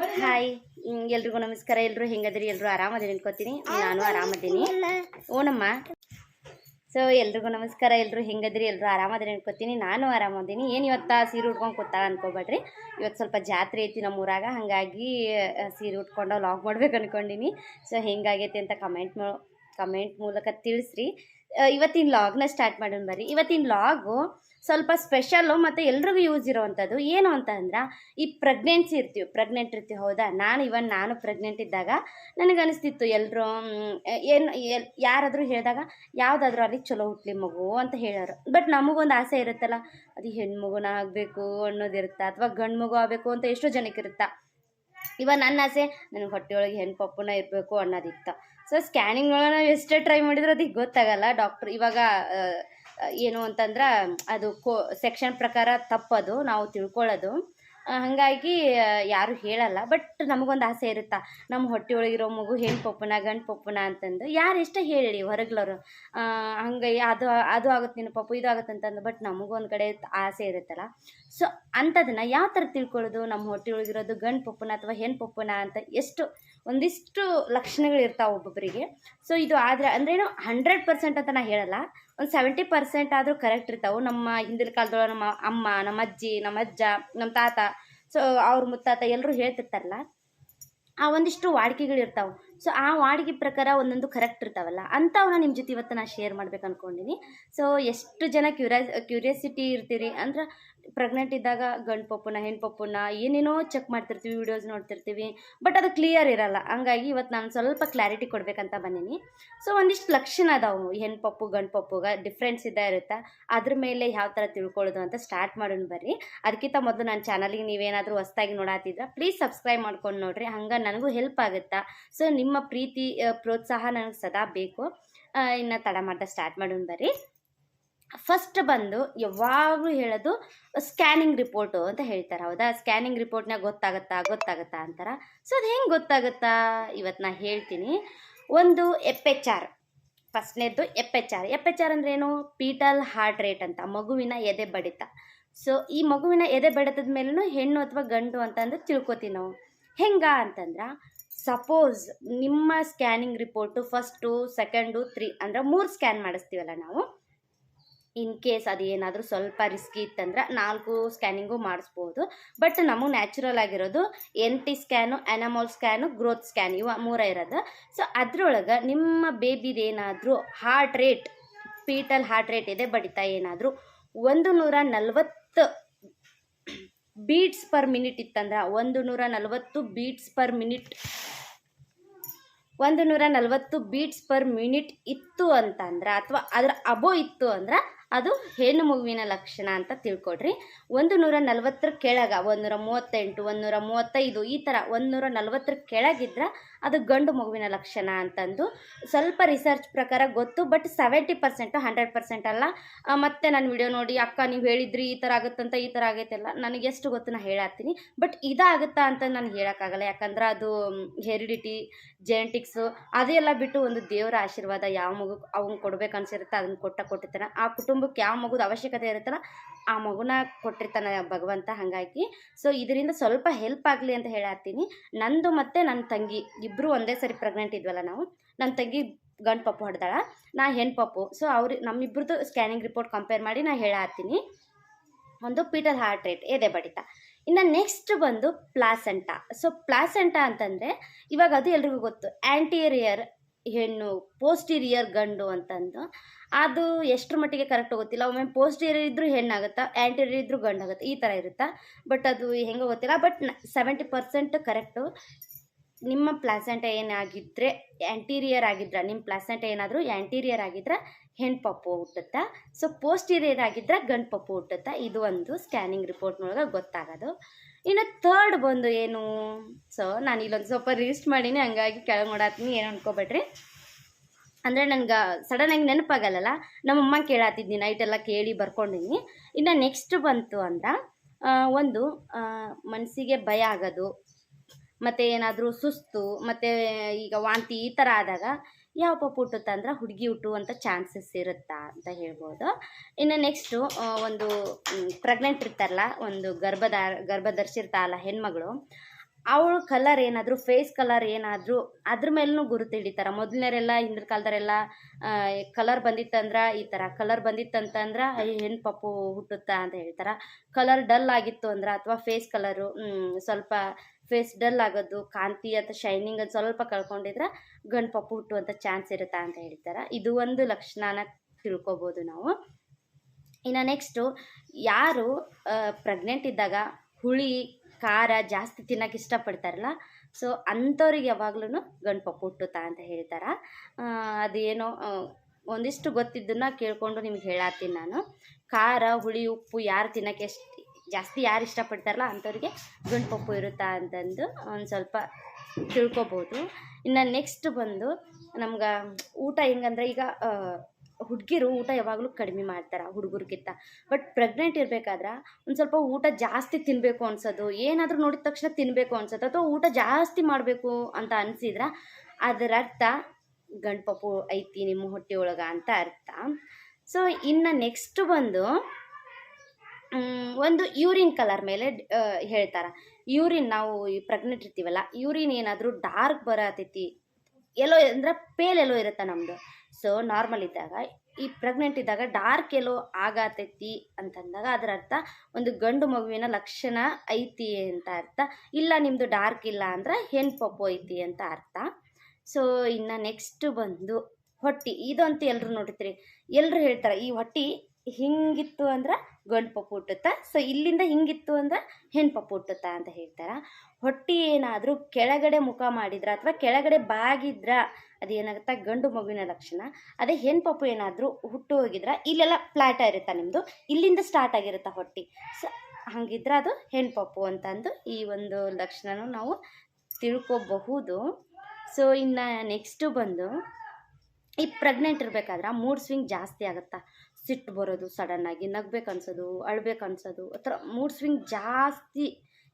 Hi ಎಲ್ರಿಗೂ ನಮಸ್ಕಾರ. ಎಲ್ರು ಹೆಂಗದ್ರಿ? ಎಲ್ರು ಆರಾಮದಿರಿ ಅನ್ಕೋತೀನಿ. ನಾನು ಆರಾಮದೀನಿ ಓನಮ್ಮ? ಸೊ ಎಲ್ರಿಗೂ ನಮಸ್ಕಾರ. ಎಲ್ರು ಹೆಂಗದ್ರಿ? ಎಲ್ರು ಆರಾಮದಿರಿ ಅನ್ಕೋತೀನಿ. ನಾನು ಆರಾಮದೀನಿ. ಏನು ಇವತ್ತು ಸೀರೆ ಉಟ್ಕೊಂಡು ಕೂತಾಳ ಅನ್ಕೋಬೇಡ್ರಿ. ಇವತ್ತು ಸ್ವಲ್ಪ ಜಾತ್ರೆ ಐತಿ ನಮ್ಮ ಊರಾಗ ಹಾಗಾಗಿ ಸೀರೆ ಉಟ್ಕೊಂಡು ಲಾಗ್ ಮಾಡ್ಬೇಕು ಅನ್ಕೊಂಡಿನಿ ಸೊ ಹೆಂಗಾಗೈತಿ ಅಂತ ಕಮೆಂಟ್ ಕಮೆಂಟ್ ಮೂಲಕ ತಿಳಿಸ್ರಿ. ಇವತ್ತಿನ ಲಾಗ್ನ ಸ್ಟಾರ್ಟ್ ಮಾಡೋಣ ಬರ್ರಿ. ಇವತ್ತಿನ ಲಾಗು ಸ್ವಲ್ಪ ಸ್ಪೆಷಲ್ಲು ಮತ್ತು ಎಲ್ರಿಗೂ ಯೂಸ್ ಇರೋವಂಥದ್ದು ಏನು ಅಂತ ಅಂದ್ರೆ ಈ ಪ್ರೆಗ್ನೆನ್ಸಿ ಇರ್ತೀವಿ. ಪ್ರೆಗ್ನೆಂಟ್ ಇರ್ತೀವಿ, ಹೌದಾ? ನಾನು ಇವನ್, ನಾನು ಪ್ರೆಗ್ನೆಂಟ್ ಇದ್ದಾಗ ನನಗನ್ನಿಸ್ತಿತ್ತು ಎಲ್ಲರೂ ಏನು ಯಾರಾದರೂ ಹೇಳಿದಾಗ ಯಾವುದಾದ್ರೂ ಅಲ್ಲಿ ಚಲೋ ಹುಟ್ಲಿ ಮಗು ಅಂತ ಹೇಳೋರು ಬಟ್ ನಮಗೊಂದು ಆಸೆ ಇರುತ್ತಲ್ಲ, ಅದು ಹೆಣ್ಮಗುನ ಆಗಬೇಕು ಅನ್ನೋದಿರುತ್ತೆ ಅಥವಾ ಗಂಡು ಮಗು ಆಗಬೇಕು ಅಂತ ಎಷ್ಟೋ ಜನಕ್ಕೆ ಇರುತ್ತಾ. ಇವಾಗ ನನ್ನ ಆಸೆ, ನನಗೆ ಹೊಟ್ಟೆಯೊಳಗೆ ಹೆಣ್ಣು ಪಪ್ಪುನ ಇರಬೇಕು ಅನ್ನೋದಿತ್ತು. ಸೊ ಸ್ಕ್ಯಾನಿಂಗ್ ನಾವು ಎಷ್ಟೇ ಟ್ರೈ ಮಾಡಿದ್ರು ಅದಕ್ಕೆ ಗೊತ್ತಾಗಲ್ಲ. ಡಾಕ್ಟ್ರ್ ಇವಾಗ ಏನು ಅಂತಂದ್ರೆ ಅದು ಕೋ ಸೆಕ್ಷನ್ ಪ್ರಕಾರ ತಪ್ಪದು. ನಾವು ತಿಳ್ಕೊಳ್ಳೋದು ಹಾಗಾಗಿ ಯಾರು ಹೇಳಲ್ಲ. ಬಟ್ ನಮಗೊಂದು ಆಸೆ ಇರುತ್ತೆ? ನಮ್ಮ ಹೊಟ್ಟೆ ಒಳಗಿರೋ ಮಗು ಹೆಣ್ಣು ಪಪ್ಪನ, ಗಂಡು ಪಪ್ಪನ ಅಂತಂದು. ಯಾರು ಎಷ್ಟೇ ಹೇಳಿ ಹೊರಗ್ಲವರು ಹಂಗೆ ಅದು ಅದು ಆಗುತ್ತೆ ನಿನ್ನ ಪಪ್ಪು, ಇದು ಆಗುತ್ತೆ ಅಂತಂದು. ಬಟ್ ನಮಗೊಂದು ಕಡೆ ಆಸೆ ಇರುತ್ತಲ್ಲ. ಸೊ ಅಂಥದನ್ನ ಯಾವ ಥರ ತಿಳ್ಕೊಳ್ಳೋದು? ನಮ್ಮ ಹೊಟ್ಟೆ ಒಳಗಿರೋದು ಗಂಡು ಪಪ್ಪನ ಅಥವಾ ಹೆಣ್ಣು ಪಪ್ಪನ ಅಂತ ಎಷ್ಟು, ಒಂದಿಷ್ಟು ಲಕ್ಷಣಗಳು ಇರ್ತಾವೆ ಒಬ್ಬೊಬ್ಬರಿಗೆ ಸೊ ಇದು ಆದರೆ, ಅಂದ್ರೇನು ಹಂಡ್ರೆಡ್ ಪರ್ಸೆಂಟ್ ಅಂತ ನಾ ಹೇಳಲ್ಲ. ಒಂದು ಸೆವೆಂಟಿ ಪರ್ಸೆಂಟ್ ಆದರೂ ಕರೆಕ್ಟ್ ಇರ್ತಾವೆ. ನಮ್ಮ ಹಿಂದಿನ ಕಾಲದೊಳಗೆ ನಮ್ಮ ಅಮ್ಮ, ನಮ್ಮ ಅಜ್ಜಿ, ನಮ್ಮ ಅಜ್ಜ, ನಮ್ಮ ತಾತ ಸೊ ಅವ್ರ ಮುತ್ತಾತ ಎಲ್ಲರೂ ಹೇಳ್ತಿರ್ತಾರಲ್ಲ, ಆ ಒಂದಿಷ್ಟು ವಾಡಿಕೆಗಳು ಇರ್ತಾವೆ. ಸೊ ಆ ವಾಡಿಗೆ ಪ್ರಕಾರ ಒಂದೊಂದು ಕರೆಕ್ಟ್ ಇರ್ತಾವಲ್ಲ ಅಂಥವನ್ನ ನಿಮ್ಮ ಜೊತೆ ಇವತ್ತು ನಾನು ಶೇರ್ ಮಾಡ್ಬೇಕು ಅಂದ್ಕೊಂಡಿನಿ ಸೊ ಎಷ್ಟು ಜನ ಕ್ಯೂರಿಯಾ ಕ್ಯೂರಿಯಾಸಿಟಿ ಇರ್ತೀರಿ? ಅಂದ್ರೆ ಪ್ರೆಗ್ನೆಂಟ್ ಇದ್ದಾಗ ಗಂಡು ಪಪ್ಪುನ ಹೆಣ್ಣು ಪಪ್ಪುನ ಏನೇನೋ ಚೆಕ್ ಮಾಡ್ತಿರ್ತೀವಿ ವೀಡಿಯೋಸ್ ನೋಡ್ತಿರ್ತೀವಿ ಬಟ್ ಅದು ಕ್ಲಿಯರ್ ಇರಲ್ಲ. ಹಂಗಾಗಿ ಇವತ್ತು ನಾನು ಸ್ವಲ್ಪ ಕ್ಲಾರಿಟಿ ಕೊಡಬೇಕಂತ ಬಂದೀನಿ. ಸೊ ಒಂದಿಷ್ಟು ಲಕ್ಷಣ ಅದಾವು ಹೆಣ್ಣು ಪಪ್ಪು, ಗಂಡು ಪಪ್ಪುಗ ಡಿಫ್ರೆನ್ಸ್ ಇದ್ದ ಇರುತ್ತೆ? ಅದ್ರ ಮೇಲೆ ಯಾವ ಥರ ತಿಳ್ಕೊಳ್ಳೋದು ಅಂತ ಸ್ಟಾರ್ಟ್ ಮಾಡೋಣ ಬರ್ರಿ. ಅದಕ್ಕಿಂತ ಮೊದಲು ನನ್ನ ಚಾನಲಿಗೆ ನೀವೇನಾದರೂ ಹೊಸ್ದಾಗಿ ನೋಡಾತಿದ್ರೆ ಪ್ಲೀಸ್ ಸಬ್ಸ್ಕ್ರೈಬ್ ಮಾಡ್ಕೊಂಡು ನೋಡ್ರಿ. ಹಂಗೆ ನನಗೂ ಹೆಲ್ಪ್ ಆಗುತ್ತಾ? ಸೊ ನಿಮ್ಮ ಪ್ರೀತಿ ಪ್ರೋತ್ಸಾಹ ನನಗೆ ಸದಾ ಬೇಕು. ಇನ್ನು ತಡ ಮಾಡ್ತಾ ಸ್ಟಾರ್ಟ್ ಮಾಡೋಣ ಬರ್ರಿ. ಫಸ್ಟ್ ಬಂದು ಯಾವಾಗಲೂ ಹೇಳೋದು ಸ್ಕ್ಯಾನಿಂಗ್ ರಿಪೋರ್ಟು ಅಂತ ಹೇಳ್ತಾರೆ. ಹೌದಾ? ಸ್ಕ್ಯಾನಿಂಗ್ ರಿಪೋರ್ಟ್ನಾಗ ಗೊತ್ತಾಗತ್ತಾ ಗೊತ್ತಾಗತ್ತಾ ಅಂತಾರ. ಸೊ ಅದು ಹೆಂಗೆ ಗೊತ್ತಾಗುತ್ತಾ? ಇವತ್ತು ನಾ ಹೇಳ್ತೀನಿ. ಒಂದು F H R ಫಸ್ಟ್ನೇದು F H R F H R ಅಂದ್ರೇನು ಪೀಟಲ್ ಹಾರ್ಟ್ ರೇಟ್ ಅಂತ, ಮಗುವಿನ ಎದೆ ಬಡಿತ. ಸೊ ಈ ಮಗುವಿನ ಎದೆ ಬಡಿತದ ಮೇಲೂ ಹೆಣ್ಣು ಅಥವಾ ಗಂಡು ಅಂತಂದು ತಿಳ್ಕೊತೀವಿ ನಾವು. ಹೆಂಗ ಅಂತಂದ್ರೆ ಸಪೋಸ್ ನಿಮ್ಮ scanning report first second three ಅಂದ್ರೆ ಮೂರು ಸ್ಕ್ಯಾನ್ ಮಾಡಿಸ್ತೀವಲ್ಲ ನಾವು. ಇನ್ ಕೇಸ್ ಅದು ಏನಾದರೂ ಸ್ವಲ್ಪ ರಿಸ್ಕಿ ಇತ್ತಂದ್ರೆ ನಾಲ್ಕು ಸ್ಕ್ಯಾನಿಂಗು ಮಾಡಿಸ್ಬೋದು. ಬಟ್ ನಮಗೆ ನ್ಯಾಚುರಲ್ ಆಗಿರೋದು N T scan anomaly scan growth scan ಇವ ಮೂರ ಇರೋದು. ಸೊ ಅದ್ರೊಳಗೆ ನಿಮ್ಮ ಬೇಬಿದು ಏನಾದರೂ heart rate fetal heart rate ಇದೆ ಬಡಿತಾ ಏನಾದರೂ ಒಂದು ನೂರ ನಲ್ವತ್ತು ಬೀಟ್ಸ್ ಪರ್ ಮಿನಿಟ್ ಇತ್ತಂದ್ರೆ ಒಂದು ನೂರ ನಲವತ್ತು ಬೀಟ್ಸ್ ಪರ್ ಮಿನಿಟ್ ಒಂದು ನೂರ ನಲವತ್ತು ಬೀಟ್ಸ್ ಪರ್ ಮಿನಿಟ್ ಇತ್ತು ಅಂತಂದ್ರೆ, ಅಥವಾ ಅದರ ಅಬೋ ಇತ್ತು ಅಂದ್ರೆ ಅದು ಹೆಣ್ಣು ಮಗುವಿನ ಲಕ್ಷಣ ಅಂತ ತಿಳ್ಕೊಡ್ರಿ. ಒಂದು ನೂರ ನಲವತ್ತರ ಕೆಳಗೆ ನೂರ ಮೂವತ್ತೆಂಟು ಒಂದು ನೂರ ಮೂವತ್ತೈದು ಈ ಥರ ಒಂದು ನೂರ ನಲವತ್ತರ ಕೆಳಗಿದ್ರೆ ಅದು ಗಂಡು ಮಗುವಿನ ಲಕ್ಷಣ ಅಂತಂದು. ಸ್ವಲ್ಪ ರಿಸರ್ಚ್ ಪ್ರಕಾರ ಗೊತ್ತು but seventy percent hundred percent ಅಲ್ಲ. ಮತ್ತೆ ನಾನು ವಿಡಿಯೋ ನೋಡಿ, ಅಕ್ಕ, ನೀವು ಹೇಳಿದ್ರಿ, ಈ ಥರ ಆಗುತ್ತಂತ, ಈ ಥರ ಆಗೈತೆಲ್ಲ ನನಗೆ ಎಷ್ಟು ಗೊತ್ತು ನಾನು ಹೇಳತ್ತೀನಿ. ಬಟ್ ಇದಾಗುತ್ತಾ ಅಂತ ನಾನು ಹೇಳೋಕ್ಕಾಗಲ್ಲ. ಯಾಕಂದ್ರೆ ಅದು ಹೆರಿಡಿಟಿ ಜೆನೆಟಿಕ್ಸು ಅದೆಲ್ಲ ಬಿಟ್ಟು ಒಂದು ದೇವರ ಆಶೀರ್ವಾದ ಯಾವ ಮಗು ಅವ್ನು ಕೊಡ್ಬೇಕು ಅನ್ಸಿರುತ್ತೆ, ಅದನ್ನ ಕೊಟ್ಟ ಕೊಟ್ಟಿರ್ತಾನೆ. ಆ ಕುಟುಂಬಕ್ಕೆ ಯಾವ ಮಗುದ ಅವಶ್ಯಕತೆ ಇರುತ್ತಲ್ಲ, ಆ ಮಗುನ ಕೊಟ್ಟಿರ್ತಾನೆ ಭಗವಂತ ಹಾಗಾಗಿ. ಸೊ ಇದರಿಂದ ಸ್ವಲ್ಪ ಹೆಲ್ಪ್ ಆಗಲಿ ಅಂತ ಹೇಳತ್ತೀನಿ. ನಂದು ಮತ್ತು ನನ್ನ ತಂಗಿ ಇಬ್ಬರು ಒಂದೇ ಸರಿ ಪ್ರೆಗ್ನೆಂಟ್ ಇದ್ವಲ್ಲ ನಾವು ನನ್ನ ತಂಗಿ ಗಂಡು ಪಪ್ಪು ಹೊಡೆದಾಳ, ನಾ ಹೆಣ್ಣು ಪಪ್ಪು. ಸೊ ಅವ್ರು ನಮ್ಮಿಬ್ರದ್ದು ಸ್ಕ್ಯಾನಿಂಗ್ ರಿಪೋರ್ಟ್ ಕಂಪೇರ್ ಮಾಡಿ ನಾ ಹೇಳತ್ತೀನಿ ಒಂದು ಪೀಟಲ್ ಹಾರ್ಟ್ ರೇಟ್ ಎದೆ ಬಡಿತ. ಇನ್ನು ನೆಕ್ಸ್ಟ್ ಬಂದು ಪ್ಲಾಸೆಂಟ ಸೊ ಪ್ಲಾಸೆಂಟ ಅಂತಂದರೆ, ಇವಾಗ ಅದು ಎಲ್ರಿಗೂ ಗೊತ್ತು ಆ್ಯಂಟೀರಿಯರ್ ಹೆಣ್ಣು ಪೋಸ್ಟೀರಿಯರ್ ಗಂಡು ಅಂತಂದು. ಅದು ಎಷ್ಟರ ಮಟ್ಟಿಗೆ ಕರೆಕ್ಟ್ ಗೊತ್ತಿಲ್ಲ. ಒಮ್ಮೆ ಪೋಸ್ಟೀರಿಯರ್ ಇದ್ದರೂ ಹೆಣ್ಣಾಗುತ್ತಾ ಆ್ಯಂಟೀರಿಯರ್ ಇದ್ದರೂ ಗಂಡಾಗುತ್ತೆ, ಈ ಥರ ಇರುತ್ತಾ. ಬಟ್ ಅದು ಹೆಂಗೋ ಗೊತ್ತಿಲ್ಲ. ಬಟ್ ಸೆವೆಂಟಿ ಪರ್ಸೆಂಟ್ ಕರೆಕ್ಟು ನಿಮ್ಮ ಪ್ಲಾಸೆಂಟ ಏನಾಗಿದ್ರೆ ಆ್ಯಂಟೀರಿಯರ್ ಆಗಿದ್ರೆ ನಿಮ್ಮ ಪ್ಲಾಸೆಂಟ ಏನಾದರೂ ಆ್ಯಂಟೀರಿಯರ್ ಆಗಿದ್ರೆ ಹೆಣ್ಣು ಪಪ್ಪು ಹುಟ್ಟುತ್ತಾ? ಸೊ ಪೋಸ್ಟೀರಿಯರ್ ಆಗಿದ್ರೆ ಗಂಡು ಪಪ್ಪು ಹುಟ್ಟುತ್ತಾ? ಇದು ಒಂದು ಸ್ಕ್ಯಾನಿಂಗ್ ರಿಪೋರ್ಟ್ನೊಳಗೆ ಗೊತ್ತಾಗೋದು. ಇನ್ನು ಥರ್ಡ್ ಬಂದು ಏನು? ಸೊ ನಾನು ಇಲ್ಲೊಂದು ಸ್ವಲ್ಪ ರಿಜಿಸ್ಟ್ ಮಾಡೀನಿ, ಹಂಗಾಗಿ ಕೆಳಗೆ ಮಾಡಾತೀನಿ ಏನು ಅನ್ಕೋಬೇಡ್ರಿ. ಅಂದರೆ ನನಗೆ ಸಡನ್ನಾಗಿ ನೆನಪಾಗಲ್ಲ ನಮ್ಮಮ್ಮ ಕೇಳತ್ತಿದ್ನಿ ನೈಟೆಲ್ಲ ಕೇಳಿ ಬರ್ಕೊಂಡಿನಿ. ಇನ್ನು ನೆಕ್ಸ್ಟ್ ಬಂತು ಅಂದ್ರೆ ಒಂದು ಮನಸ್ಸಿಗೆ ಭಯ ಆಗೋದು. ಮತ್ತು ಏನಾದರೂ ಸುಸ್ತು, ಮತ್ತು ಈಗ ವಾಂತಿ ಈ ಥರ ಆದಾಗ ಯಾವ ಪಪ್ಪು ಹುಟ್ಟುತ್ತಂದ್ರೆ ಹುಡುಗಿ ಹುಟ್ಟುವಂಥ ಚಾನ್ಸಸ್ ಇರುತ್ತಾ ಅಂತ ಹೇಳ್ಬೋದು. ಇನ್ನು ನೆಕ್ಸ್ಟು ಒಂದು ಪ್ರೆಗ್ನೆಂಟ್ ಇರ್ತಾರಲ್ಲ, ಒಂದು ಗರ್ಭದ ಗರ್ಭ ಧರಿಸಿರ್ತಾರಲ್ಲ ಹೆಣ್ಮಗಳು, ಅವಳು ಕಲರ್ ಏನಾದರೂ ಫೇಸ್ ಕಲರ್ ಏನಾದರೂ ಅದ್ರ ಮೇಲೂ ಗುರುತು ಹಿಡಿತಾರೆ ಮೊದಲನೇರೆಲ್ಲ, ಹಿಂದಿನ ಕಾಲದವರೆಲ್ಲ ಕಲರ್ ಬಂದಿತ್ತಂದ್ರೆ ಈ ಥರ ಕಲರ್ ಬಂದಿತ್ತಂತಂದ್ರೆ ಹೆಣ್ಣು ಪಪ್ಪು ಹುಟ್ಟುತ್ತಾ ಅಂತ ಹೇಳ್ತಾರೆ. ಕಲರ್ ಡಲ್ ಆಗಿತ್ತು ಅಂದ್ರೆ ಅಥವಾ ಫೇಸ್ ಕಲರು ಸ್ವಲ್ಪ ಫೇಸ್ ಡಲ್ ಆಗೋದು, ಕಾಂತಿ ಅಥವಾ ಶೈನಿಂಗ್ ಅದು ಸ್ವಲ್ಪ ಕಳ್ಕೊಂಡಿದ್ರೆ ಗಂಡು ಪಪ್ಪು ಹುಟ್ಟುವಂಥ ಚಾನ್ಸ್ ಇರುತ್ತಾ ಅಂತ ಹೇಳ್ತಾರೆ. ಇದು ಒಂದು ಲಕ್ಷಣನ ತಿಳ್ಕೊಬೋದು ನಾವು. ಇನ್ನು ನೆಕ್ಸ್ಟು ಯಾರು ಪ್ರೆಗ್ನೆಂಟ್ ಇದ್ದಾಗ ಹುಳಿ, ಖಾರ ಜಾಸ್ತಿ ತಿನ್ನೋಕೆ ಇಷ್ಟಪಡ್ತಾರಲ್ಲ ಸೊ ಅಂಥವ್ರಿಗೆ ಯಾವಾಗ್ಲೂ ಗಂಡು ಪಪ್ಪು ಹುಟ್ಟುತ್ತಾ ಅಂತ ಹೇಳ್ತಾರೆ. ಅದೇನೋ ಒಂದಿಷ್ಟು ಗೊತ್ತಿದ್ದನ್ನ ಕೇಳಿಕೊಂಡು ನಿಮ್ಗೆ ಹೇಳತ್ತೀನಿ ನಾನು. ಖಾರ, ಹುಳಿ, ಉಪ್ಪು ಯಾರು ತಿನ್ನೋಕೆ ಎಷ್ಟು ಜಾಸ್ತಿ ಯಾರು ಇಷ್ಟಪಡ್ತಾರಲ್ಲ ಅಂಥವ್ರಿಗೆ ಗುಂಡು ಪಪ್ಪು ಇರುತ್ತಾ ಅಂತಂದು ಒಂದು ಸ್ವಲ್ಪ ತಿಳ್ಕೊಬೋದು. ಇನ್ನು ನೆಕ್ಸ್ಟ್ ಬಂದು ನಮ್ಗೆ ಊಟ ಹೆಂಗಂದ್ರೆ ಈಗ ಹುಡುಗಿರು ಊಟ ಯಾವಾಗಲೂ ಕಡಿಮೆ ಮಾಡ್ತಾರೆ ಹುಡುಗರಿಗಿಂತ. ಬಟ್ ಪ್ರೆಗ್ನೆಂಟ್ ಇರಬೇಕಾದ್ರೆ ಒಂದು ಸ್ವಲ್ಪ ಊಟ ಜಾಸ್ತಿ ತಿನ್ನಬೇಕು ಅನ್ಸೋದು. ಏನಾದರೂ ನೋಡಿದ ತಕ್ಷಣ ತಿನ್ನಬೇಕು ಅನ್ಸೋದು. ಅಥವಾ ಊಟ ಜಾಸ್ತಿ ಮಾಡಬೇಕು ಅಂತ ಅನಿಸಿದ್ರೆ ಅದರ ಅರ್ಥ ಗಂಡು ಪಪ್ಪು ಐತಿ ನಿಮ್ಮ ಹೊಟ್ಟೆ ಒಳಗೆ ಅಂತ ಅರ್ಥ. ಸೊ ಇನ್ನು ನೆಕ್ಸ್ಟ್ ಬಂದು ಒಂದು ಯೂರಿನ್ ಕಲರ್ ಮೇಲೆ ಹೇಳ್ತಾರೆ. ಯೂರಿನ್ ನಾವು ಪ್ರೆಗ್ನೆಂಟ್ ಇರ್ತೀವಲ್ಲ, ಯೂರಿನ್ ಏನಾದರೂ ಡಾರ್ಕ್ ಬರತೈತಿ ಎಲ್ಲೋ ಅಂದ್ರೆ ಪೇಲ್ ಎಲ್ಲೋ ಇರುತ್ತೆ ನಮ್ಮದು ಸೊ ನಾರ್ಮಲ್ ಇದ್ದಾಗ, ಈ ಪ್ರೆಗ್ನೆಂಟ್ ಇದ್ದಾಗ ಡಾರ್ಕ್ ಎಲ್ಲೋ ಆಗತೈತಿ ಅಂತಂದಾಗ ಅದರ ಅರ್ಥ ಒಂದು ಗಂಡು ಮಗುವಿನ ಲಕ್ಷಣ ಐತಿ ಅಂತ ಅರ್ಥ. ಇಲ್ಲ ನಿಮ್ಮದು ಡಾರ್ಕ್ ಇಲ್ಲ ಅಂದ್ರೆ ಹೆಣ್ಣು ಪಪ್ಪು ಐತಿ ಅಂತ ಅರ್ಥ. ಸೊ ಇನ್ನು ನೆಕ್ಸ್ಟ್ ಬಂದು ಹೊಟ್ಟಿ ಇದಂತೂ ಎಲ್ಲರೂ ನೋಡಿರ್ತೀರಿ ಎಲ್ಲರೂ ಹೇಳ್ತಾರೆ, ಈ ಹೊಟ್ಟಿ ಹಿಂಗಿತ್ತು ಅಂದ್ರೆ ಗಂಡು ಪಪ್ಪು ಹುಟ್ಟುತ್ತಾ ಸೊ ಇಲ್ಲಿಂದ ಹಿಂಗಿತ್ತು ಅಂದ್ರೆ ಹೆಣ್ಣು ಪಪ್ಪು ಹುಟ್ಟುತ್ತಾ ಅಂತ ಹೇಳ್ತಾರೆ? ಹೊಟ್ಟಿ ಏನಾದರೂ ಕೆಳಗಡೆ ಮುಖ ಮಾಡಿದ್ರ ಅಥವಾ ಕೆಳಗಡೆ ಬಾಗಿದ್ರ? ಅದೇನಾಗುತ್ತಾ? ಗಂಡು ಮಗುವಿನ ಲಕ್ಷಣ. ಅದೇ ಹೆಣ್ಣು ಪಪ್ಪು ಏನಾದರೂ ಹುಟ್ಟು ಹೋಗಿದ್ರ? ಇಲ್ಲೆಲ್ಲ ಫ್ಲಾಟ್ ಇರುತ್ತಾ ನಿಮ್ಮದು ಇಲ್ಲಿಂದ ಸ್ಟಾರ್ಟ್ ಆಗಿರುತ್ತಾ ಹೊಟ್ಟಿ? ಸೊ ಹಂಗಿದ್ರೆ ಅದು ಹೆಣ್ಣು ಪಪ್ಪು ಅಂತಂದು ಈ ಒಂದು ಲಕ್ಷಣನೂ ನಾವು ತಿಳ್ಕೊಬಹುದು. ಸೊ ಇನ್ನು ನೆಕ್ಸ್ಟು ಬಂದು ಈ ಪ್ರೆಗ್ನೆಂಟ್ ಇರಬೇಕಾದ್ರೆ ಮೂಡ್ ಸ್ವಿಂಗ್ ಜಾಸ್ತಿ ಆಗುತ್ತಾ? ಸಿಟ್ಟು ಬರೋದು ಸಡನ್ನಾಗಿ ನಗ್ಬೇಕು ಅನ್ಸೋದು, ಅಳ್ಬೇಕು ಅನ್ಸೋದು ಆ ಮೂಡ್ ಸ್ವಿಂಗ್ ಜಾಸ್ತಿ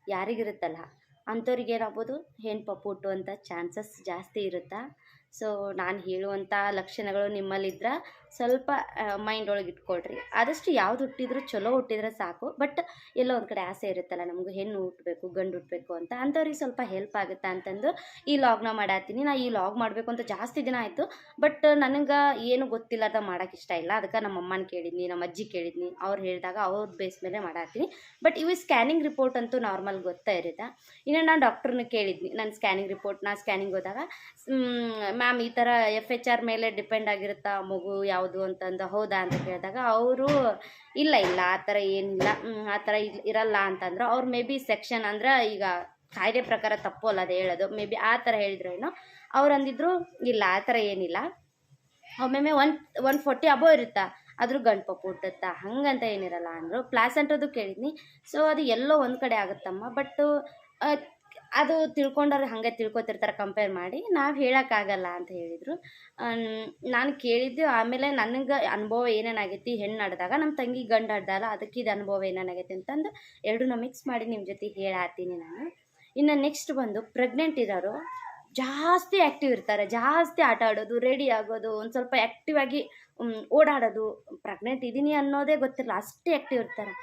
ಯಾರಿಗಿರುತ್ತಲ್ಲ, ಅಂಥವ್ರಿಗೆ ಏನಾಗ್ಬೋದು ಹೆಣ್ಣು ಪಪ್ಪುಟ್ಟು ಅಂತ ಚಾನ್ಸಸ್ ಜಾಸ್ತಿ ಇರುತ್ತಾ? ಸೊ ನಾನು ಹೇಳುವಂಥ ಲಕ್ಷಣಗಳು ನಿಮ್ಮಲ್ಲಿದ್ರೆ? ಸ್ವಲ್ಪ ಮೈಂಡ್ ಒಳಗೆ ಇಟ್ಕೊಳ್ರಿ. ಆದಷ್ಟು ಯಾವ್ದು ಹುಟ್ಟಿದ್ರು ಚಲೋ ಹುಟ್ಟಿದ್ರೆ ಸಾಕು. ಬಟ್ ಎಲ್ಲೋ ಒಂದು ಕಡೆ ಆಸೆ ಇರುತ್ತಲ್ಲ, ನಮ್ಗೆ ಹೆಣ್ಣು ಹುಟ್ಟಬೇಕು ಗಂಡು ಹುಟ್ಟಬೇಕು ಅಂತ. ಅಂಥವ್ರಿಗೆ ಸ್ವಲ್ಪ ಹೆಲ್ಪ್ ಆಗುತ್ತಾ ಅಂತಂದು ಈ ಲಾಗ್ನ ಮಾಡಾತೀನಿ ನಾ ಈ ಲಾಗ್ ಮಾಡಬೇಕು ಅಂತ ಜಾಸ್ತಿ ದಿನ ಆಯಿತು. ಬಟ್ ನನಗೆ ಏನು ಗೊತ್ತಿಲ್ಲದ ಮಾಡೋಕೆ ಇಷ್ಟ ಇಲ್ಲ. ಅದಕ್ಕೆ ನಮ್ಮ ಅಮ್ಮನ ಕೇಳಿದ್ನಿ ನಮ್ಮ ಅಜ್ಜಿ ಕೇಳಿದ್ನಿ. ಅವ್ರು ಹೇಳಿದಾಗ ಅವ್ರ ಬೇಸ್ ಮೇಲೆ ಮಾಡಾತೀನಿ ಬಟ್ ಇವು ಸ್ಕ್ಯಾನಿಂಗ್ ರಿಪೋರ್ಟ್ ಅಂತೂ ನಾರ್ಮಲ್ ಗೊತ್ತಾ ಇರುತ್ತೆ? ಇನ್ನು ನಾನು ಡಾಕ್ಟ್ರನ್ನ ಕೇಳಿದ್ನಿ. ನನ್ನ ಸ್ಕ್ಯಾನಿಂಗ್ ರಿಪೋರ್ಟ್ ನಾ ಸ್ಕ್ಯಾನಿಂಗ್ ಹೋದಾಗ ಮ್ಯಾಮ್ ಈ ಥರ ಎಫ್ ಎಚ್ ಆರ್ ಮೇಲೆ ಡಿಪೆಂಡ್ ಆಗಿರುತ್ತಾ? ಮಗು ಯಾವುದು ಅಂತಂದು ಹೌದಾ ಅಂತ ಕೇಳಿದಾಗ ಅವರು, ಇಲ್ಲ ಇಲ್ಲ, ಆ ಥರ ಏನಿಲ್ಲ ಆ ಥರ ಇರಲ್ಲ ಅಂತಂದ್ರೆ. ಅವ್ರು ಮೇ ಬಿ ಸೆಕ್ಷನ್ ಅಂದ್ರೆ ಈಗ ಕಾಯ್ದೆ ಪ್ರಕಾರ ತಪ್ಪು ಅಲ್ಲ ಅದು ಹೇಳೋದು. ಮೇ ಬಿ ಆ ಥರ ಹೇಳಿದ್ರು ಏನೋ. ಅವ್ರು ಅಂದಿದ್ರು, ಇಲ್ಲ, ಆ ಥರ ಏನಿಲ್ಲ. ಒಮ್ಮೊಮ್ಮೆ ಒನ್ ಒನ್ ಫೋರ್ಟಿ ಅಬೋ ಇರುತ್ತಾ? ಆದರೂ ಗಂಡು ಪಪ್ಪು ಹುಟ್ಟುತ್ತಾ? ಹಂಗಂತ ಏನಿರಲ್ಲ ಅಂದರು. ಪ್ಲಾಸೆಂಟದು ಕೇಳಿದ್ನಿ. ಸೊ ಅದು ಎಲ್ಲೋ ಒಂದು ಕಡೆ ಆಗುತ್ತಮ್ಮ. ಬಟ್ ಅದು ತಿಳ್ಕೊಂಡವ್ರು ಹಾಗೆ ತಿಳ್ಕೊತಿರ್ತಾರೆ ಕಂಪೇರ್ ಮಾಡಿ. ನಾವು ಹೇಳೋಕ್ಕಾಗಲ್ಲ ಅಂತ ಹೇಳಿದರು. ನಾನು ಕೇಳಿದ್ದು ಆಮೇಲೆ ನನಗೆ ಅನುಭವ ಏನೇನಾಗೈತಿ ಹೆಣ್ಣು ನಡೆದಾಗ ನಮ್ಮ ತಂಗಿ ಗಂಡು ಆಡ್ದಲ್ಲ ಅದಕ್ಕೆ ಇದು ಅನುಭವ ಏನೇನಾಗೈತಿ ಅಂತಂದು ಎರಡನ್ನೂ ಮಿಕ್ಸ್ ಮಾಡಿ ನಿಮ್ಮ ಜೊತೆ ಹೇಳತ್ತೀನಿ ನಾನು. ಇನ್ನು ನೆಕ್ಸ್ಟ್ ಬಂದು ಪ್ರೆಗ್ನೆಂಟ್ ಇರೋರು ಜಾಸ್ತಿ ಆ್ಯಕ್ಟಿವ್ ಇರ್ತಾರೆ. ಜಾಸ್ತಿ ಆಟ ಆಡೋದು ರೆಡಿ ಆಗೋದು, ಒಂದು ಸ್ವಲ್ಪ ಆ್ಯಕ್ಟಿವ್ ಆಗಿ ಓಡಾಡೋದು. ಪ್ರೆಗ್ನೆಂಟ್ ಇದ್ದೀನಿ ಅನ್ನೋದೇ ಗೊತ್ತಿರಲ್ಲ ಅಷ್ಟೇ ಆ್ಯಕ್ಟಿವ್ ಇರ್ತಾರೆ.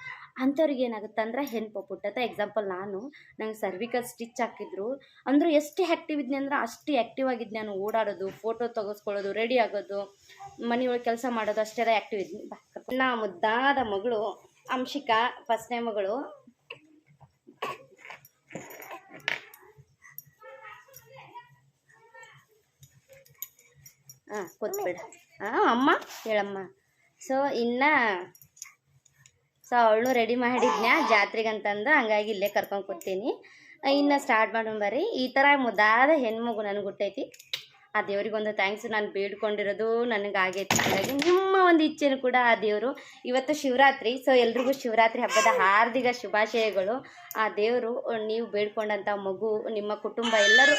ಅಂಥವ್ರಿಗೆ ಏನಾಗುತ್ತೆ ಅಂದ್ರೆ ಹೆಣ್ಣು ಪಪ್ಪು ಹುಟ್ಟತ್ತೆ ಎಕ್ಸಾಂಪಲ್ ನಾನು. ನಂಗೆ ಸರ್ವಿಕಲ್ ಸ್ಟಿಚ್ ಹಾಕಿದ್ರು. ಅಂದ್ರೆ ಎಷ್ಟು ಆ್ಯಕ್ಟಿವ್ ಇದ್ನಿ ಅಂದ್ರೆ ಅಷ್ಟು ಆ್ಯಕ್ಟಿವ್ ಆಗಿದ್ದೆ ನಾನು ಓಡಾಡೋದು ಫೋಟೋ ತೆಗೆಸ್ಕೊಳ್ಳೋದು ರೆಡಿ ಆಗೋದು, ಮನೆಯೊಳಗೆ ಕೆಲಸ ಮಾಡೋದು ಅಷ್ಟೆಲ್ಲ ಆ್ಯಕ್ಟಿವ್ ಇದ್ನಿ. ನಾ ಮುದ್ದಾದ ಮಗಳು, ಅಂಶಿಕಾ ಫಸ್ಟ್ ಫಸ್ಟ್ನೇ ಮಗಳು. ಹಾಂ ಕೊಡ್ಬೇಡ ಹಾಂ, ಅಮ್ಮ, ಹೇಳಮ್ಮ. ಸೊ ಇನ್ನು ಸೊ ಅವಳು ರೆಡಿ ಮಾಡಿದ್ನ್ಯಾ? ಜಾತ್ರೆಗೆ ಅಂತಂದು ಹಂಗಾಗಿ ಇಲ್ಲೇ ಕರ್ಕೊಂಡು ಕೂತೀನಿ ಇನ್ನು ಸ್ಟಾರ್ಟ್ ಮಾಡೋಣ ಬರ್ರಿ. ಈ ಥರ ಮುದ್ದಾದ ಹೆಣ್ಮಗು ನನಗೆ ಹುಟ್ಟೈತಿ. ಆ ದೇವ್ರಿಗೊಂದು ಥ್ಯಾಂಕ್ಸ್ ನಾನು ಬೇಡ್ಕೊಂಡಿರೋದು ನನಗೆ ಆಗೈತಿ ಹಾಗಾಗಿ ನಿಮ್ಮ ಒಂದು ಇಚ್ಛೆನೂ ಕೂಡ ಆ ದೇವರು. ಇವತ್ತು ಶಿವರಾತ್ರಿ ಸೊ ಎಲ್ರಿಗೂ ಶಿವರಾತ್ರಿ ಹಬ್ಬದ ಹಾರ್ದಿಕ ಶುಭಾಶಯಗಳು. ಆ ದೇವರು, ನೀವು ಬೇಡ್ಕೊಂಡಂಥ ಮಗು, ನಿಮ್ಮ ಕುಟುಂಬ ಎಲ್ಲರೂ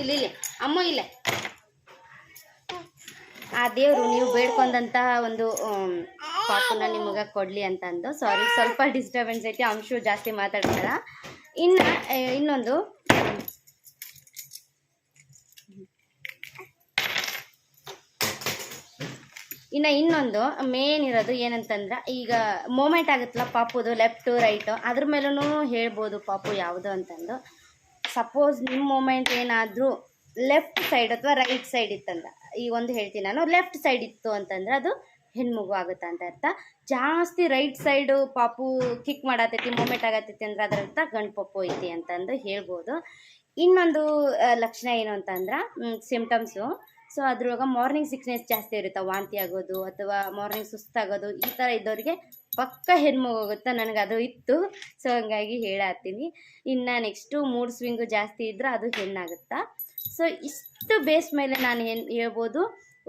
ಇಲ್ಲಿ ಇಲ್ಲಿ. ಅಮ್ಮ, ಇಲ್ಲೇ. ಆ ದೇವರು ನೀವು ಬೇಡ್ಕೊಂಡಂತ ಒಂದು ಪಾಪನ ನಿಮಗೆ ಕೊಡಲಿ ಅಂತ ಅಂದು ಸಾರಿ ಸ್ವಲ್ಪ ಡಿಸ್ಟರ್ಬೆನ್ಸ್ ಐತಿ, ಅಂಶು ಜಾಸ್ತಿ ಮಾತಾಡ್ತಾರ ಇನ್ನು ಇನ್ನೊಂದು. ಇನ್ನು ಇನ್ನೊಂದು ಮೇನ್ ಇರೋದು ಏನಂತಂದ್ರೆ, ಈಗ ಮೂಮೆಂಟ್ ಆಗುತ್ತಲ್ಲ ಪಾಪುದು ಲೆಫ್ಟು ರೈಟು ಅದ್ರ ಮೇಲೂ ಹೇಳ್ಬೋದು ಪಾಪು ಯಾವುದು ಅಂತಂದು. ಸಪೋಸ್ ನಿಮ್ಮ ಮೂಮೆಂಟ್ ಏನಾದರೂ ಲೆಫ್ಟ್ ಸೈಡ್ ಅಥವಾ ರೈಟ್ ಸೈಡ್ ಇತ್ತಂದ ಈ ಒಂದು ಹೇಳ್ತೀನಿ ನಾನು. ಲೆಫ್ಟ್ ಸೈಡ್ ಇತ್ತು ಅಂತಂದ್ರೆ ಅದು ಹೆಣ್ಮಗು ಆಗುತ್ತೆ ಅಂತ ಅರ್ಥ. ಜಾಸ್ತಿ ರೈಟ್ ಸೈಡು ಪಾಪು ಕಿಕ್ ಮಾಡತೈತಿ ಮೂಮೆಂಟ್ ಆಗತೈತಿ ಅಂದ್ರೆ ಅದರ ಅರ್ಥ ಗಂಡು ಪಪ್ಪು ಐತಿ ಅಂತಂದು ಹೇಳ್ಬೋದು. ಇನ್ನೊಂದು ಲಕ್ಷಣ ಏನು ಅಂತಂದ್ರೆ ಸಿಮ್ಟಮ್ಸು ಸೊ ಅದ್ರೊಳಗೆ ಮಾರ್ನಿಂಗ್ ಸಿಕ್ನೆಸ್ ಜಾಸ್ತಿ ಇರುತ್ತೆ? ವಾಂತಿ ಆಗೋದು ಅಥವಾ ಮಾರ್ನಿಂಗ್ ಸುಸ್ತಾಗೋದು ಈ ಥರ ಇದ್ದವ್ರಿಗೆ ಪಕ್ಕ ಹೋಗುತ್ತೆ ನನಗೆ ಅದು ಇತ್ತು. ಸೊ ಹಂಗಾಗಿ ಹೇಳತ್ತೀನಿ ಇನ್ನು ನೆಕ್ಸ್ಟು ಮೂಡ್ ಸ್ವಿಂಗು ಜಾಸ್ತಿ ಇದ್ರೆ ಅದು ಹೆಣ್ಣಾಗುತ್ತಾ? ಸೊ ಇಷ್ಟು ಬೇಸ್ ಮೇಲೆ ನಾನು ಏನು ಹೇಳ್ಬೋದು?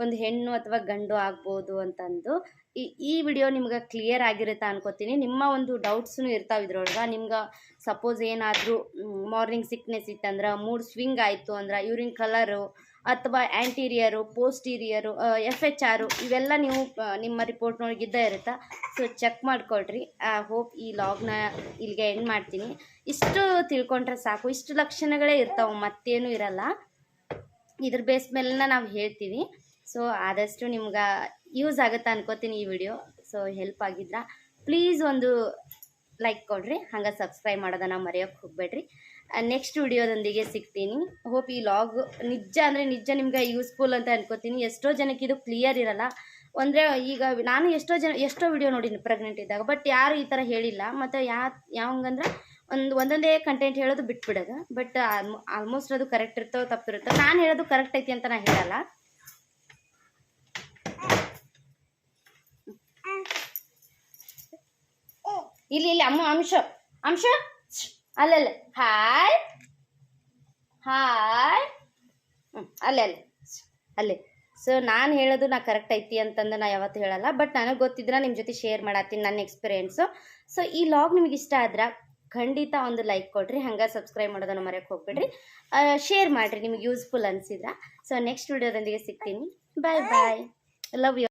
ಒಂದು ಹೆಣ್ಣು ಅಥವಾ ಗಂಡು ಆಗ್ಬೋದು ಅಂತಂದು. ಈ ಈ ವಿಡಿಯೋ ನಿಮ್ಗೆ ಕ್ಲಿಯರ್ ಆಗಿರುತ್ತೆ ಅನ್ಕೋತೀನಿ. ನಿಮ್ಮ ಒಂದು ಡೌಟ್ಸ್ನು ಇರ್ತಾವೆ ಇದ್ರೊಳಗೆ. ನಿಮ್ಗೆ ಸಪೋಸ್ ಏನಾದರೂ ಮಾರ್ನಿಂಗ್ ಸಿಕ್ನೆಸ್ ಇತ್ತಂದ್ರೆ ಮೂಡ್ ಸ್ವಿಂಗ್ ಆಯಿತು ಅಂದ್ರೆ ಯೂರಿನ್ ಕಲರು ಅಥವಾ ಆ್ಯಂಟೀರಿಯರು ಪೋಸ್ಟೀರಿಯರು ಎಫ್ ಎಚ್ ಆರು ಇವೆಲ್ಲ ನೀವು ನಿಮ್ಮ ರಿಪೋರ್ಟ್ನೊಳಗೆ ಇದ್ದೇ ಇರುತ್ತೆ? ಸೊ ಚೆಕ್ ಮಾಡ್ಕೊಳ್ರಿ. ಹೋಪ್ ಈ ಲಾಗ್ನ ಇಲ್ಲಿಗೆ ಎಂಡ್ ಮಾಡ್ತೀನಿ. ಇಷ್ಟು ತಿಳ್ಕೊಂಡ್ರೆ ಸಾಕು. ಇಷ್ಟು ಲಕ್ಷಣಗಳೇ ಇರ್ತಾವೆ, ಮತ್ತೇನು ಇರಲ್ಲ. ಇದ್ರ ಬೇಸ್ ಮೇಲೆನ ನಾವು ಹೇಳ್ತೀವಿ. ಸೊ ಆದಷ್ಟು ನಿಮ್ಗೆ ಯೂಸ್ ಆಗುತ್ತೆ ಅನ್ಕೋತೀನಿ ಈ ವಿಡಿಯೋ ಸೊ ಹೆಲ್ಪ್ ಆಗಿದ್ರ ಪ್ಲೀಸ್ ಒಂದು ಲೈಕ್ ಕೊಡ್ರಿ. ಹಂಗೆ ಸಬ್ಸ್ಕ್ರೈಬ್ ಮಾಡೋದನ್ನ ಮರೆಯೋಕ್ಕೆ ಹೋಗ್ಬೇಡ್ರಿ. ನೆಕ್ಸ್ಟ್ ವಿಡಿಯೋದೊಂದಿಗೆ ಸಿಗ್ತೀನಿ. ಹೋಪ್ ಈ ಲಾಗ್ ನಿಜ ಅಂದರೆ ನಿಜ ನಿಮ್ಗೆ ಯೂಸ್ಫುಲ್ ಅಂತ ಅನ್ಕೋತೀನಿ. ಎಷ್ಟೋ ಜನಕ್ಕೆ ಇದು ಕ್ಲಿಯರ್ ಇರಲ್ಲ. ಅಂದರೆ ಈಗ ನಾನು ಎಷ್ಟೋ ಜನ, ಎಷ್ಟೋ ವಿಡಿಯೋ ನೋಡಿನಿ ಪ್ರೆಗ್ನೆಂಟ್ ಇದ್ದಾಗ ಬಟ್ ಯಾರು ಈ ಥರ ಹೇಳಿಲ್ಲ. ಮತ್ತು ಯಾ, ಯಾವಂಗಂದ್ರೆ ಒಂದು, ಒಂದೊಂದೇ ಕಂಟೆಂಟ್ ಹೇಳೋದು ಬಿಟ್ಬಿಡೋದು. ಬಟ್ ಆಲ್ಮೋಸ್ಟ್ ಅದು ಕರೆಕ್ಟ್ ಇರ್ತೋ, ತಪ್ಪಿರುತ್ತೋ, ನಾನು ಹೇಳೋದು ಕರೆಕ್ಟ್ ಐತಿ ಅಂತ ನಾನು ಹೇಳಲ್ಲ. ಇಲ್ಲಿ ಇಲ್ಲಿ, ಅಮ್ಮ, ಅಂಶ ಅಂಶ? ಅಲ್ಲಲ್ಲ ಹಾಯ್. ಹಾಯ್. ಹ್ಞೂ ಅಲ್ಲೇ ಅಲ್ಲೇ. ಅಲ್ಲೇ. ಸೊ ನಾನು ಹೇಳೋದು ನಾ ಕರೆಕ್ಟ್ ಐತಿ ಅಂತಂದು ನಾ ಯಾವತ್ತೂ ಹೇಳಲ್ಲ ಬಟ್ ನನಗೆ ಗೊತ್ತಿದ್ರೆ ನಿಮ್ಮ ಜೊತೆ ಶೇರ್ ಮಾಡತ್ತೀನಿ ನನ್ನ ಎಕ್ಸ್ಪೀರಿಯೆನ್ಸು ಸೊ ಈ ಲಾಗ್ ನಿಮಗೆ ಇಷ್ಟ ಆದ್ರೆ ಖಂಡಿತ ಒಂದು ಲೈಕ್ ಕೊಡ್ರಿ ಹಂಗೆ ಸಬ್ಸ್ಕ್ರೈಬ್ ಮಾಡೋದನ್ನು ಮರೆಯಕ್ಕೆ ಹೋಗ್ಬೇಡ್ರಿ. ಶೇರ್ ಮಾಡಿರಿ ನಿಮ್ಗೆ ಯೂಸ್ಫುಲ್ ಅನಿಸಿದ್ರೆ. ಸೊ ನೆಕ್ಸ್ಟ್ ವಿಡಿಯೋದೊಂದಿಗೆ ಸಿಗ್ತೀನಿ. Bye bye love you